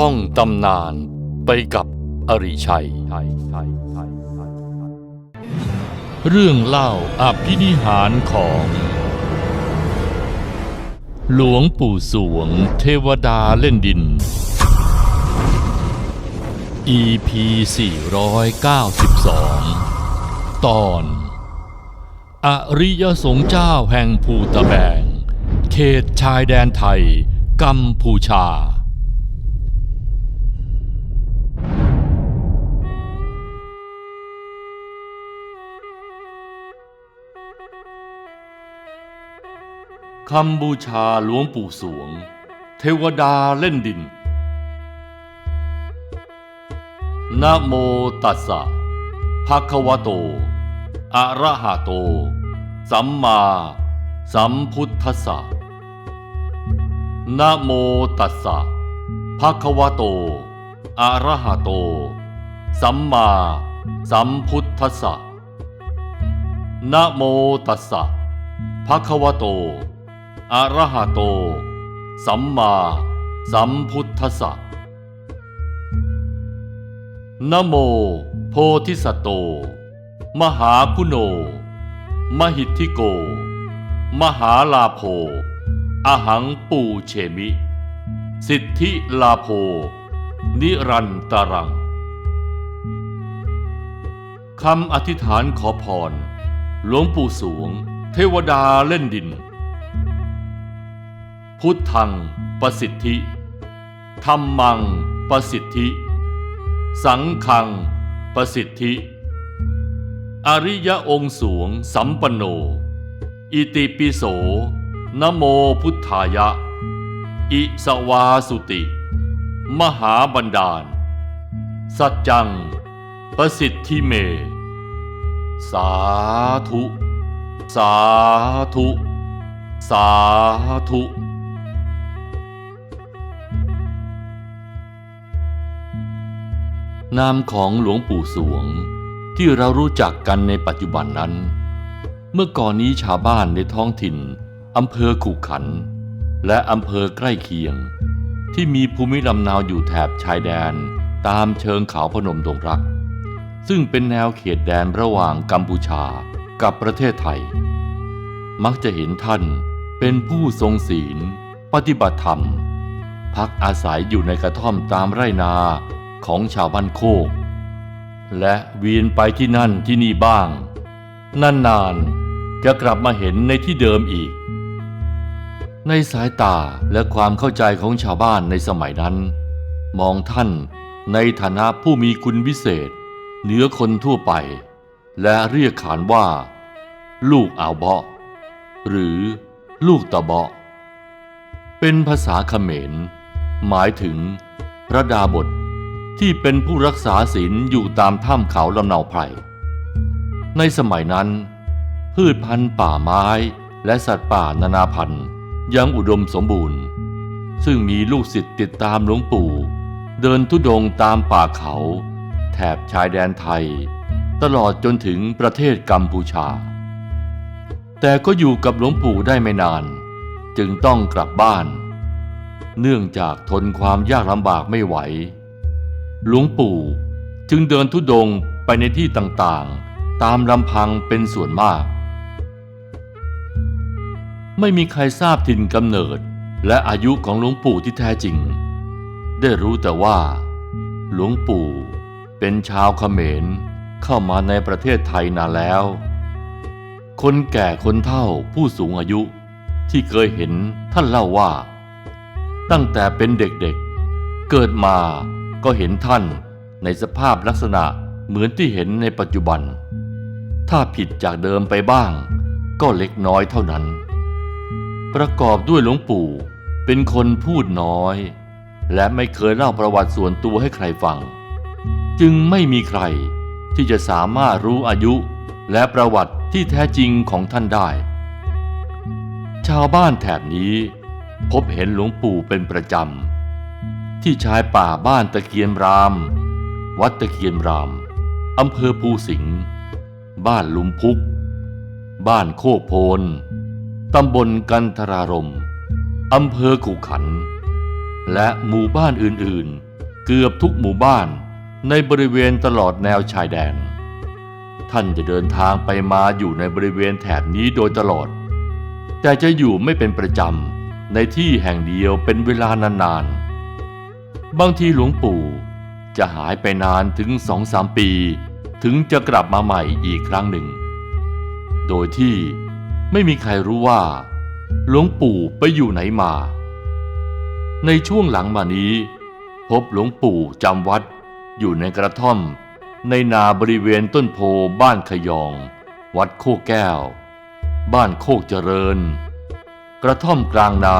ท่องตำนานไปกับอริชัย เรื่องเล่าอภินิหารของ หลวงปู่สวงเทวดาเล่นดิน EP 492 ตอน อริยสงฆ์เจ้าแห่งภูตะแบง เขตชายแดนไทย กัมพูชา คำบูชาหลวงปู่สวง เทวดาเล่นดิน นะโมตัสสะภะคะวะโต อะระหะโต สัมมาสัมพุทธัสสะนะโมตัสสะภะคะวะโต อะระหะโต สัมมาสัมพุทธัสสะนะโมตัสสะภะคะวะโต อะระหะโต สัมมาสัมพุทธัสสะนโม โพธิสัตโต มหาคุโน มหิทธิโก มหาลาโภอหังปูเชมิ สิทธิลาโภ นิรันตรัง คำอธิษฐานขอพร หลวงปู่สวง เทวดาเล่นดิน พุทธังประสิทธิธรรมังประสิทธิ สังฆังประสิทธิ อริยองค์สวงสัมปันโน อิติปิโสนะโมพุทธายะ อิสวาสุติ มหาบันดาล สัจจัง ประสิทธิเม สาธุ สาธุ สาธุ นามของหลวงปู่สวง ที่เรารู้จักกันในปัจจุบันนั้น เมื่อก่อนนี้ชาวบ้านในท้องถิ่นอำเภอขุขัน และอำเภอใกล้เคียง ที่มีภูมิลำนาวอยู่แถบชายแดนตามเชิงเขาพนมดงรัก ซึ่งเป็นแนวเขตแดนระหว่างกัมพูชากับประเทศไทย มักจะเห็นท่านเป็นผู้ทรงศีล ปฏิบัติธรรม พักอาศัยอยู่ในกระท่อมตามไร่นา ของชาวบ้านโคก และเวียนไปที่นั่นที่นี่บ้าง นานๆจะกลับมาเห็นในที่เดิมอีก ในสายตาและความเข้าใจของชาวบ้านในสมัยนั้น มองท่านในฐานะผู้มีคุณวิเศษ เหนือคนทั่วไป และเรียกขานว่า ลูกอ่าวเบาะ หรือลูกตะเบาะ เป็นภาษาเขมร หมายถึงพระดาบท ที่เป็นผู้รักษาศีลอยู่ตามถ้ำเขาลำเนาไพร ในสมัยนั้น พืชพันธุ์ป่าไม้และสัตว์ป่านานาพันธุ์ยังอุดมสมบูรณ์ ซึ่งมีลูกศิษย์ติดตามหลวงปู่ เดินทุดงตามป่าเขา แถบชายแดนไทย ตลอดจนถึงประเทศกัมพูชา แต่ก็อยู่กับหลวงปู่ได้ไม่นาน จึงต้องกลับบ้าน เนื่องจากทนความยากลำบากไม่ไหว หลวงปู่ จึงเดินทุดงไปในที่ต่างๆ ตามลำพังเป็นส่วนมาก ไม่มีใครทราบถิ่นกำเนิดและอายุของหลวงปู่ที่แท้จริง ได้รู้แต่ว่า หลวงปู่เป็นชาวเขมรเข้ามาในประเทศไทยนานแล้ว คนแก่คนเฒ่าผู้สูงอายุที่เคยเห็นท่านเล่าว่า ตั้งแต่เป็นเด็กๆเกิดมา ก็เห็นท่านในสภาพลักษณะเหมือนที่เห็นในปัจจุบัน ถ้าผิดจากเดิมไปบ้าง ก็เล็กน้อยเท่านั้น ประกอบด้วยหลวงปู่เป็นคนพูดน้อย และไม่เคยเล่าประวัติส่วนตัวให้ใครฟัง จึงไม่มีใครที่จะสามารถรู้อายุและประวัติที่แท้จริงของท่านได้ ชาวบ้านแถบนี้ พบเห็นหลวงปู่เป็นประจำ ที่ชายป่าบ้านตะเคียนราม วัดตะเคียนราม อำเภอภูสิงห์ บ้านลุมพุก บ้านโคกโพน ตำบลกันทรารม อำเภอขุขัน และหมู่บ้านอื่นๆ เกือบทุกหมู่บ้านในบริเวณตลอดแนวชายแดน ท่านจะเดินทางไปมาอยู่ในบริเวณแถบนี้โดยตลอด แต่จะอยู่ไม่เป็นประจำในที่แห่งเดียวเป็นเวลานานๆ บางทีหลวงปู่ จะหายไปนานถึงสองสามปี ถึงจะกลับมาใหม่อีกครั้งหนึ่ง โดยที่ไม่มีใครรู้ว่า หลวงปู่ไปอยู่ไหนมา ในช่วงหลังมานี้ พบหลวงปู่จำวัดอยู่ในกระท่อม ในนาบริเวณต้นโพบ้านขยอง วัดโคกแก้ว บ้านโคกเจริญ กระท่อมกลางนา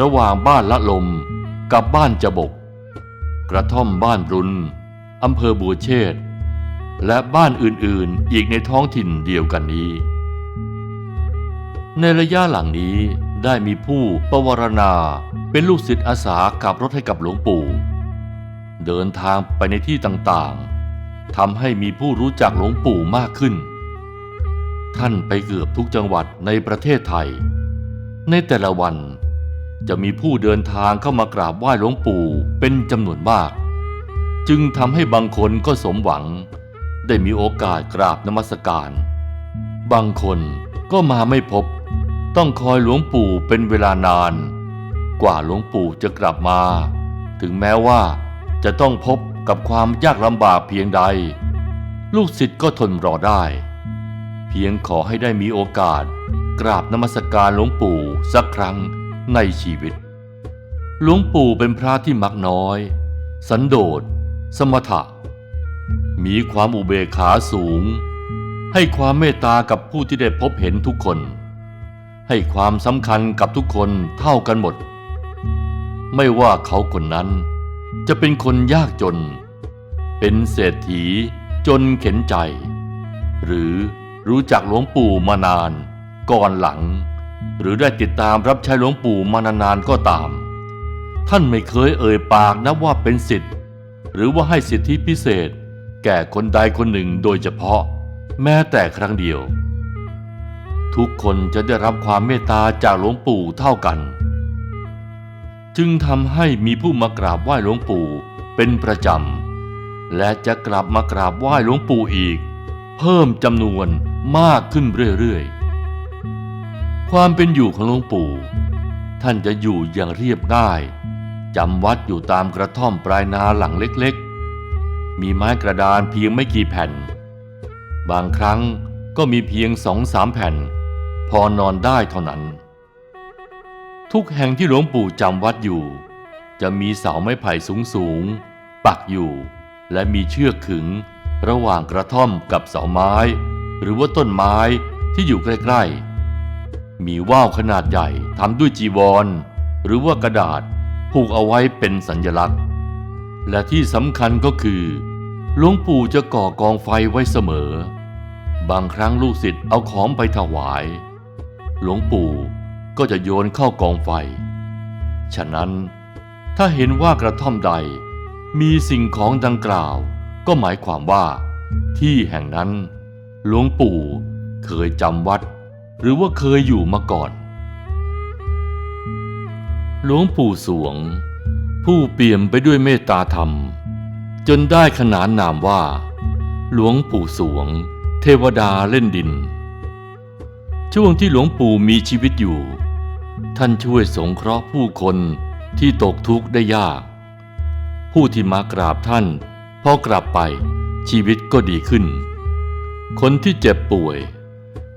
ระหว่างบ้านละลมกับบ้านจบกก ระท่อมบ้านรุนอำเภอบัวเชษและบ้านอื่นๆอีกในท้องถิ่นเดียวกันนี้ ในระยะหลังนี้ได้มีผู้ประวรณาเป็นลูกศิษย์อาสาขับรถให้กับหลวงปู่ เดินทางไปในที่ต่างๆทำให้มีผู้รู้จักหลวงปู่มากขึ้น ท่านไปเกือบทุกจังหวัดในประเทศไทย ในแต่ละวัน จะมีผู้เดินทางเข้ามากราบไหว้หลวงปู่เป็นจำนวนมาก จึงทำให้บางคนก็สมหวัง ได้มีโอกาสกราบนมัสการ บางคนก็มาไม่พบ ต้องคอยหลวงปู่เป็นเวลานาน กว่าหลวงปู่จะกลับมา ถึงแม้ว่าจะต้องพบกับความยากลำบากเพียงใด ลูกศิษย์ก็ทนรอได้ เพียงขอให้ได้มีโอกาสกราบนมัสการหลวงปู่สักครั้ง ในชีวิต หลวงปู่เป็นพระที่มักน้อย สันโดษ สมถะ มีความอุเบกขาสูง ให้ความเมตตากับผู้ที่ได้พบเห็นทุกคน ให้ความสำคัญกับทุกคนเท่ากันหมด ไม่ว่าเขาคนนั้น จะเป็นคนยากจน เป็นเศรษฐีจนเข็นใจ หรือรู้จักหลวงปู่มานานก่อนหลัง หรือได้ติดตามรับใช้หลวงปู่มานานๆก็ตาม ท่านไม่เคยเอ่ยปากนะว่าเป็นสิทธิ์ หรือว่าให้สิทธิพิเศษ แก่คนใดคนหนึ่งโดยเฉพาะ แม้แต่ครั้งเดียว ทุกคนจะได้รับความเมตตาจากหลวงปู่เท่ากัน จึงทำให้มีผู้มากราบไหว้หลวงปู่เป็นประจำ และจะกลับมากราบไหว้หลวงปู่อีก เพิ่มจำนวนมากขึ้นเรื่อยๆ ความเป็นอยู่ของหลวงปู่ ท่านจะอยู่อย่างเรียบง่ายจำวัดอยู่ตามกระท่อมปลายนาหลังเล็กๆ มีไม้กระดานเพียงไม่กี่แผ่น บางครั้งก็มีเพียงสองสามแผ่น พอนอนได้เท่านั้น ทุกแห่งที่หลวงปู่จำวัดอยู่ จะมีเสาไม้ไผ่สูงๆ ปักอยู่ และมีเชือกขึงระหว่างกระท่อมกับเสาไม้ หรือว่าต้นไม้ที่อยู่ใกล้ๆ มีว่าวขนาดใหญ่ทำด้วยจีวร หรือว่ากระดาษผูกเอาไว้เป็นสัญลักษณ์ และที่สำคัญก็คือหลวงปู่จะก่อกองไฟไว้เสมอ บางครั้งลูกศิษย์เอาของไปถวาย หลวงปู่ก็จะโยนเข้ากองไฟ ฉะนั้นถ้าเห็นว่ากระท่อมใด มีสิ่งของดังกล่าว ก็หมายความว่า ที่แห่งนั้น หลวงปู่เคยจำวัด หรือว่าเคยอยู่มาก่อน หลวงปู่สวง ผู้เปี่ยมไปด้วยเมตตาธรรม จนได้ขนานนามว่า หลวงปู่สวง เทวดาเล่นดิน ช่วงที่หลวงปู่มีชีวิตอยู่ ท่านช่วยสงเคราะห์ผู้คนที่ตกทุกข์ได้ยาก ผู้ที่มากราบท่านพอกลับไปชีวิตก็ดีขึ้น คนที่เจ็บป่วย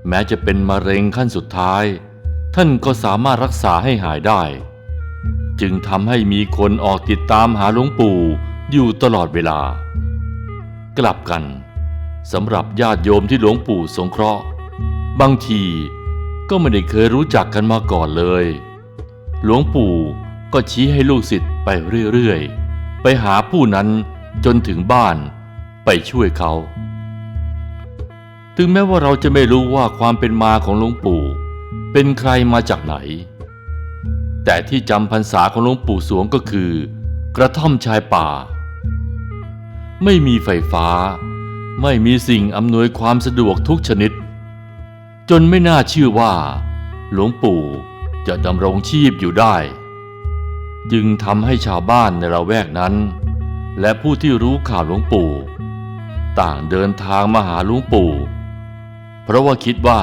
แม้จะเป็นมะเร็งขั้นสุดท้าย ท่านก็สามารถรักษาให้หายได้ จึงทำให้มีคนออกติดตามหาหลวงปู่อยู่ตลอดเวลา กลับกันสำหรับญาติโยมที่หลวงปู่สงเคราะห์ บางทีก็ไม่ได้เคยรู้จักกันมาก่อนเลย หลวงปู่ก็ชี้ให้ลูกศิษย์ไปเรื่อยๆ ไปหาผู้นั้นจนถึงบ้านไปช่วยเขา ถึงแม้ว่าเราจะไม่รู้ว่าความเป็นมาของหลวงปู่ เป็นใครมาจากไหน แต่ที่จำพรรษาของหลวงปู่สวงก็คือ กระท่อมชายป่า ไม่มีไฟฟ้า ไม่มีสิ่งอำนวยความสะดวกทุกชนิด จนไม่น่าเชื่อว่า หลวงปู่จะดำรงชีพอยู่ได้ จึงทำให้ชาวบ้านในละแวกนั้น และผู้ที่รู้ข่าวหลวงปู่ ต่างเดินทางมาหาหลวงปู่ เพราะว่าคิดว่า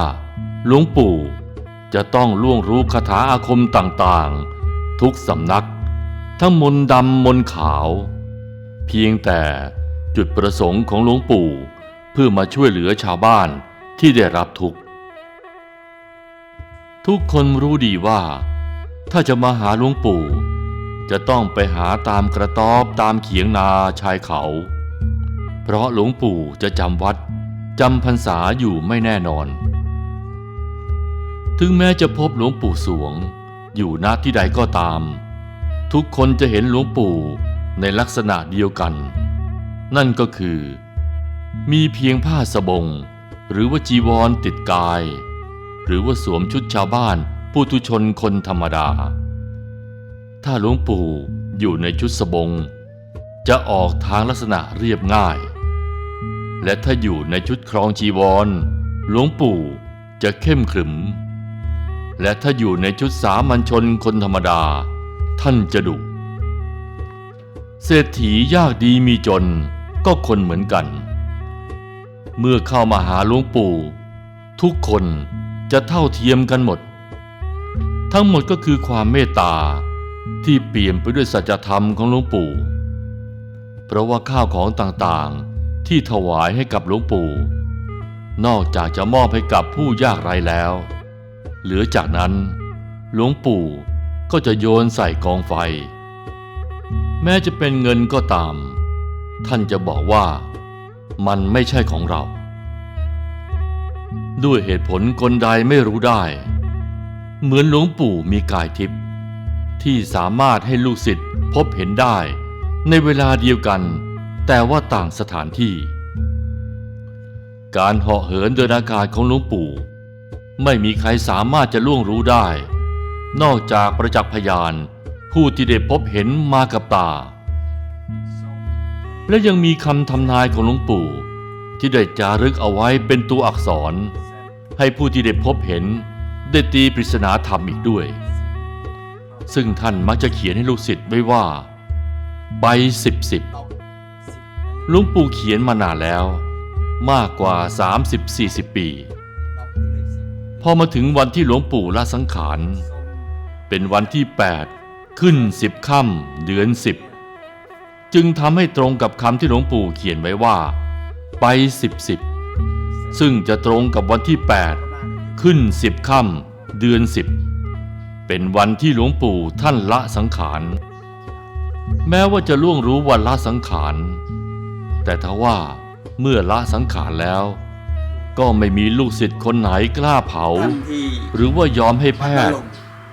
หลวงปู่จะต้องล่วงรู้คาถาอาคมต่างๆ ทุกสำนัก ทั้งมนดำมนขาว เพียงแต่จุดประสงค์ของหลวงปู่เพื่อมาช่วยเหลือชาวบ้านที่ได้รับทุกข์ ทุกคนรู้ดีว่า ถ้าจะมาหาหลวงปู่ จะต้องไปหาตามกระต๊อบตามเขียงนาชายเขา เพราะหลวงปู่จะจำวัด จำพรรษาอยู่ไม่แน่นอน ถึงแม้จะพบหลวงปู่สวง อยู่ณที่ใดก็ตาม ทุกคนจะเห็นหลวงปู่ในลักษณะเดียวกัน นั่นก็คือ มีเพียงผ้าสบง หรือว่าจีวรติดกาย หรือว่าสวมชุดชาวบ้านปุถุชนคนธรรมดา ถ้าหลวงปู่อยู่ในชุดสบง จะออกทางลักษณะเรียบง่าย และถ้าอยู่ในชุดครองจีวร หลวงปู่จะเข้มขรึม และถ้าอยู่ในชุดสามัญชนคนธรรมดา ท่านจะดุเศรษฐียากดีมีจนก็คนเหมือนกัน เมื่อเข้ามาหาหลวงปู่ ทุกคนจะเท่าเทียมกันหมด ทั้งหมดก็คือความเมตตาที่เปี่ยมไปด้วยสัจธรรมของหลวงปู่ เพราะว่าข้าวของต่างๆ ที่ถวายให้กับหลวงปู่ นอกจากจะมอบให้กับผู้ยากไร้แล้ว เหลือจากนั้น หลวงปู่ก็จะโยนใส่กองไฟ แม้จะเป็นเงินก็ตาม ท่านจะบอกว่ามันไม่ใช่ของเรา ด้วยเหตุผลกลใดไม่รู้ได้ เหมือนหลวงปู่มีกายทิพย์ที่สามารถให้ลูกศิษย์พบเห็นได้ในเวลาเดียวกัน แต่ว่าต่างสถานที่ การเหาะเหินเดินอากาศของหลวงปู่ ไม่มีใครสามารถจะล่วงรู้ได้ นอกจากประจักษ์พยาน ผู้ที่ได้พบเห็นมากับตา และยังมีคำทำนายของหลวงปู่ ที่ได้จารึกเอาไว้เป็นตัวอักษร ให้ผู้ที่ได้พบเห็นได้ตีปริศนาธรรมอีกด้วย ซึ่งท่านมักจะเขียนให้ลูกศิษย์ไว้ว่า ใบสิบสิบ ลวงปู่เขียนมานานแล้ว มากกว่า 30-40 ปี พอมาถึงวันที่หลวงปู่ละสังขาร เป็นวันที่ 8 ขึ้น 10ค่ำเดือน 10 จึงทำให้ตรงกับคำที่หลวงปู่เขียนไว้ว่า ไปสิบสิบซึ่งจะตรงกับวันที่ 8 ขึ้น 10ค่ำเดือน 10 เป็นวันที่หลวงปู่ท่านละสังขาร แม้ว่าจะล่วงรู้วันละสังขาร แต่ทว่าเมื่อละสังขารแล้ว ก็ไม่มีลูกศิษย์คนไหนกล้าเผา ท่านที่หรือว่ายอมให้แพทย์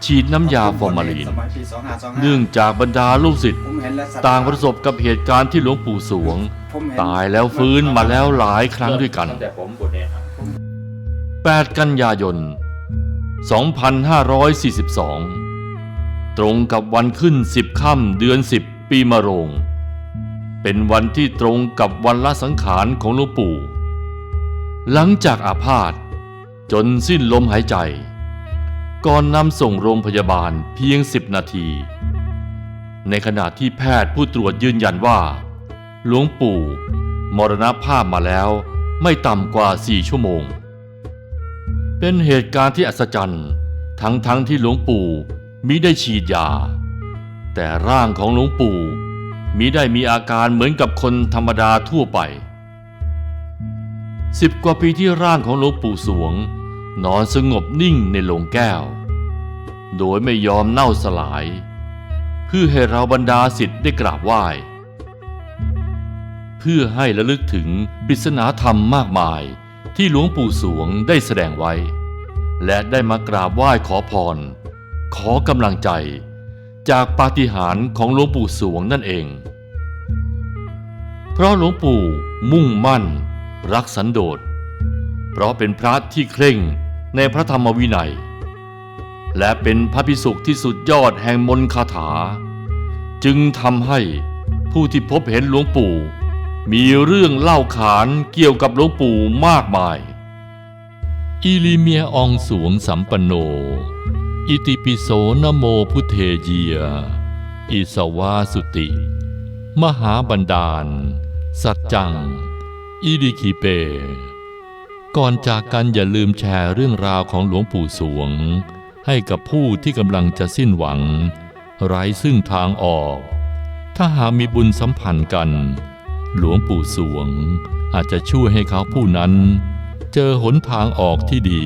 ฉีดน้ำยาฟอร์มาลีน สมัยปี2525เนื่องจากบรรดาลูกศิษย์ผมเห็นและศรัทธต่างประสบกับเหตุการณ์ที่หลวงปู่สวง ผมเห็น ตายแล้วฟื้นมาแล้วหลายครั้งด้วยกัน ตั้งแต่ผมบวชเนี่ยครับ 8 กันยายน 2542 ตรงกับวันขึ้น 10 ค่ำเดือน 10 ปีมะโรง เป็นวันที่ตรงกับวันละสังขารของหลวงปู่ หลังจากอาพาธจนสิ้นลมหายใจ ก่อนนำส่งโรงพยาบาลเพียง10นาที ในขณะที่แพทย์ผู้ตรวจยืนยันว่า หลวงปู่ มรณภาพมาแล้วไม่ต่ำกว่า4ชั่วโมง เป็นเหตุการณ์ที่อัศจรรย์ ทั้งทั้งที่หลวงปู่มิได้ฉีดยา แต่ร่างของหลวงปู่ มิได้มีอาการเหมือนกับคนธรรมดาทั่วไปสิบกว่าปีที่ร่างของหลวงปู่สวง นอนสงบนิ่งในโลงแก้ว โดยไม่ยอมเน่าสลาย เพื่อให้เราบรรดาสิทธิ์ได้กราบไหว้ เพื่อให้ระลึกถึงปริศนาธรรมมากมายที่หลวงปู่สวงได้แสดงไว้ และได้มากราบไหว้ขอพร ขอกำลังใจ จากปาฏิหาริย์ของหลวงปู่สวงนั่นเอง เพราะหลวงปู่มุ่งมั่น รักสันโดษ เพราะเป็นพระที่เคร่งในพระธรรมวินัย และเป็นพระพิสุที่สุดยอดแห่งมนต์คาถา จึงทำให้ผู้ที่พบเห็นหลวงปู่ มีเรื่องเล่าขานเกี่ยวกับหลวงปู่มากมาย อิลิเมียอองสวงสัมปันโน อิติปิโสนโมพุเทเยีย อิสวาสุติ มหาบันดาล สัจจังอีดิคีเป ก่อนจากกันอย่าลืมแชร์เรื่องราวของหลวงปู่สวง ให้กับผู้ที่กำลังจะสิ้นหวัง ไร้ซึ่งทางออก ถ้าหากมีบุญสัมพันธ์กัน หลวงปู่สวงอาจจะช่วยให้เขาผู้นั้น เจอหนทางออกที่ดี